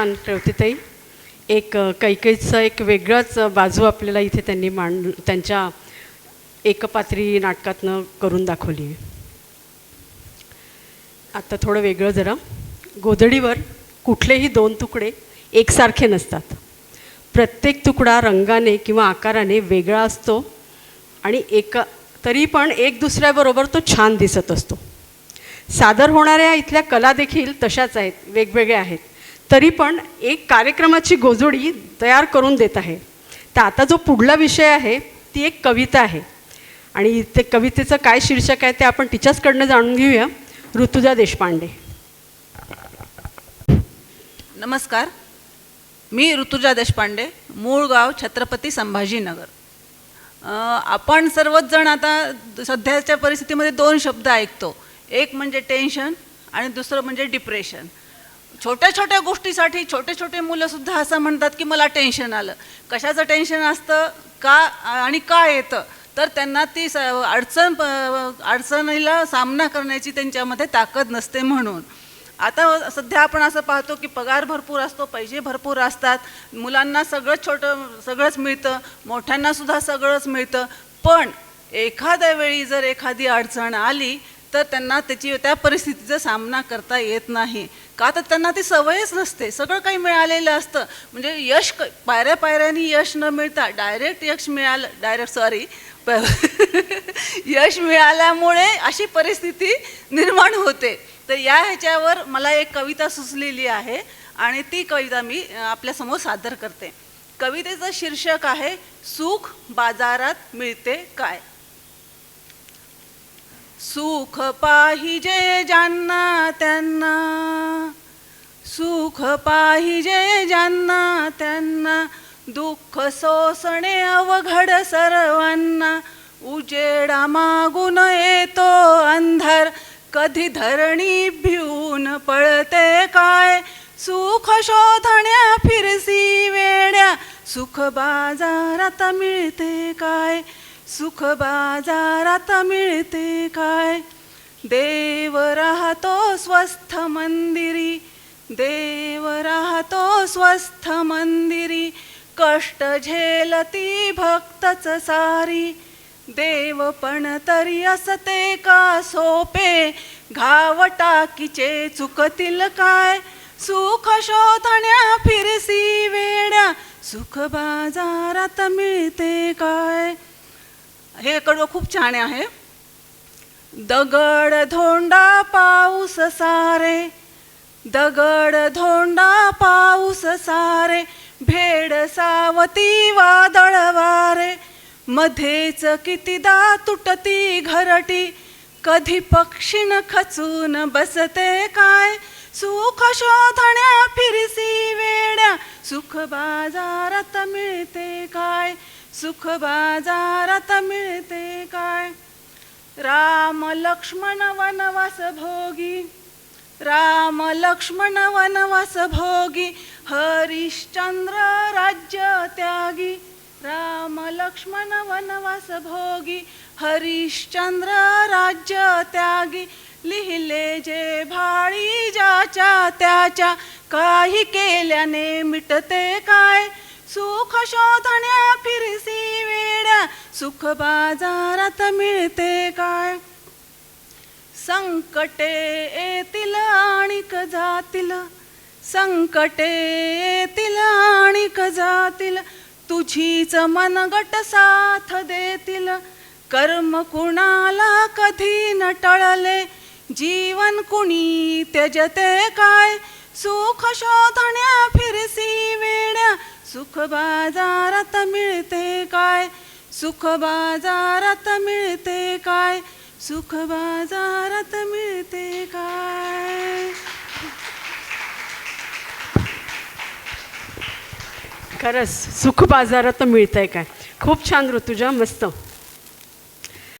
छान ताई. एक अ, कैकेचं एक वेगळंच बाजू आपल्याला इथे त्यांनी मांड त्यांच्या एकपात्री नाटकातनं करून दाखवली आहे. आता थोडं वेगळं जरा. गोधडीवर कुठलेही दोन तुकडे एकसारखे नसतात. प्रत्येक तुकडा रंगाने किंवा आकाराने वेगळा असतो आणि एका तरी पण एक दुसऱ्याबरोबर तो छान दिसत असतो. सादर होणाऱ्या इथल्या कला देखील तशाच आहेत वेगवेगळ्या आहेत. तरी पण एक कार्यक्रमाची गोजोडी तयार करून देत आहे. तर आता जो पुढला विषय आहे ती एक कविता आहे. आणि ते कवितेचं काय शीर्षक आहे ते आपण तिच्याचकडनं जाणून घेऊया. ऋतुजा देशपांडे. नमस्कार. मी ऋतुजा देशपांडे मूळ गाव छत्रपती संभाजीनगर. आपण सर्वच जण आता सध्याच्या परिस्थितीमध्ये दोन शब्द ऐकतो. एक म्हणजे टेन्शन आणि दुसरं म्हणजे डिप्रेशन. छोट्या छोट्या गोष्टीसाठी छोटे छोटे मुलंसुद्धा असं म्हणतात की मला टेन्शन आलं. कशाचं टेन्शन असतं? का आणि का येतं? तर त्यांना ती स अडचण अडचणीला सामना करण्याची त्यांच्यामध्ये ताकद नसते म्हणून. आता सध्या आपण असं पाहतो की पगार भरपूर असतो पैसे भरपूर असतात. मुलांना सगळंच छोटं सगळंच मिळतं. मोठ्यांनासुद्धा सगळंच मिळतं. पण एखाद्या वेळी जर एखादी अडचण आली तर त्यांना त्याची त्या परिस्थितीचा सामना करता येत नाही. का तर त्यांना ती सवयच नसते. सगळं काही मिळालेलं असतं. म्हणजे यश क- पायऱ्या पायऱ्याने यश न मिळता डायरेक्ट यश मिळालं डायरेक्ट सॉरी यश मिळाल्यामुळे अशी परिस्थिती निर्माण होते. तर या ह्याच्यावर मला एक कविता सुचलेली आहे आणि ती कविता मी आपल्यासमोर सादर करते. कवितेचं शीर्षक आहे सुख बाजारात मिळते काय? सुख पाहिजे ज्यांना त्यांना. सुख पाहिजे ज्यांना त्यांना. दुःख सोसणे अवघड सर्वांना. उजेडा मागून येतो अंधार. कधी धरणी भिवून पळते काय? सुख शोधण्या फिरसी वेड्या. सुख बाजारात मिळते काय? सुख बाजारात मिळते काय? देव राहतो स्वस्थ मंदिरी. देव राहतो स्वस्थ मंदिरी. कष्ट झेलती भक्तच सारी. देव पण तरी असते का सोपे? घाव टाकीचे चुकतील काय? सुख शोधण्या फिरसी वेड्या. सुख बाजारात मिळते काय? हे कडवं खूप छान आहे. दगड धोंडा पाऊस सारे दगड धोंडा पाऊस सारे भेड सावती वादळ वारे. मध्येच कितीदा तुटती घरटी कधी पक्षीन खचून बसते काय? सुख शोधण्या फिरसी वेड्या सुख बाजारात मिळते काय? सुख बाजारात मिळते काय? राम लक्ष्मण वनवास भोगी राम लक्ष्मण वनवास भोगी हरिश्चंद्र राज्य त्यागी राम लक्ष्मण वनवास भोगी हरिश्चंद्र राज्य त्यागी लिहिले जे भाळी ज्याच्या त्याच्या काही केल्याने मिटते काय? सुख शोधण्या फिरसी वेड्या सुख बाजारात मिळते काय? संकटे येतील आणिक जातील संकटे येतील आणिक जातील तुझीच मनगट साथ देतील. कर्म कुणाला कधी न टळले जीवन कुणी त्यजते काय? सुख शोधण्या फिरसी वेड्या सुख बाजारात मिळते काय? सुख बाजारात मिळते काय? सुख बाजारात मिळते काय? खरंच सुख बाजारात मिळतंय काय? खूप छान ऋतुजा मस्त.